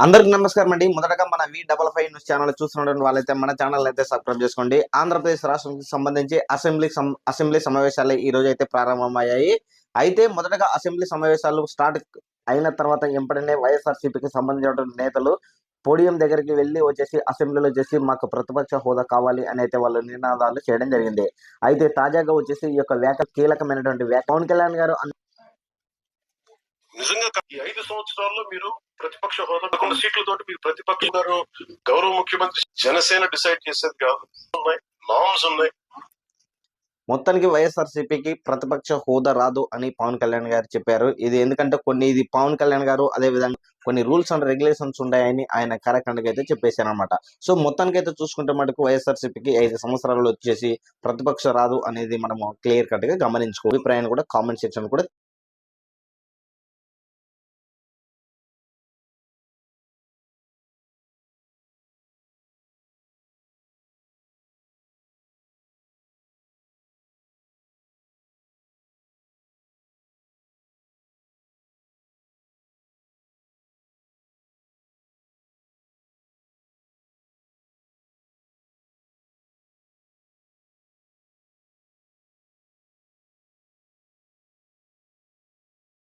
అందరికి నమస్కారం అండి. మొదటగా మన V double five news channel చూస్తున్న వాళ్ళైతే మన ఛానల్ అయితే సబ్స్క్రైబ్ చేసుకోండి. ఆంధ్రప్రదేశ్ రాష్ట్రానికి సంబంధించి అసెంబ్లీ అసెంబ్లీ సమావేశాలు ఈ రోజు అయితే ప్రారంభమయ్యాయి. అయితే మొదటగా అసెంబ్లీ సమావేశాలు స్టార్ట్ అయిన తర్వాత ఎంపడనే వైఎస్ఆర్సీపీకి సంబంధించిన నేతలు పోడియం దగ్గరికి వెళ్ళి వచ్చేసి అసెంబ్లీలో వచ్చేసి మాకు ప్రతిపక్ష హోదా కావాలి అని అయితే వాళ్ళు నినాదాలు చేయడం జరిగింది. అయితే తాజాగా వచ్చేసి ఈ యొక్క వ్యాఖ్య కీలకమైనటువంటి వ్యాఖ్య పవన్ కళ్యాణ్ గారు నిజంగా ఈ ఐదు సంవత్సరాల్లో మీరు ప్రతిపక్ష హోదా పదకొండు సీట్లతోటి మీరు ప్రతిపక్ష గారు గౌరవ ముఖ్యమంత్రి జనసేన డిసైడ్ చేసేది కాదు. ఉన్నాయి. నామ్స్ ఉన్నాయి. మొత్తానికి వైఎస్ఆర్సీపీకి ప్రతిపక్ష హోదా రాదు అని పవన్ కళ్యాణ్ గారు చెప్పారు. ఇది ఎందుకంటే కొన్ని ఇది పవన్ కళ్యాణ్ గారు అదే విధంగా కొన్ని రూల్స్ అండ్ రెగ్యులేషన్స్ ఉన్నాయని ఆయన కరెక్ట్ అయితే చెప్పేశారు అనమాట సో మొత్తానికి అయితే చూసుకుంటే మటుకు వైఎస్ఆర్సీపీకి ఐదు సంవత్సరాలు వచ్చేసి ప్రతిపక్ష రాదు అనేది మనము క్లియర్ కట్గా గమనించుకో అభిప్రాయాన్ని కూడా కామెంట్ సెక్షన్ కూడా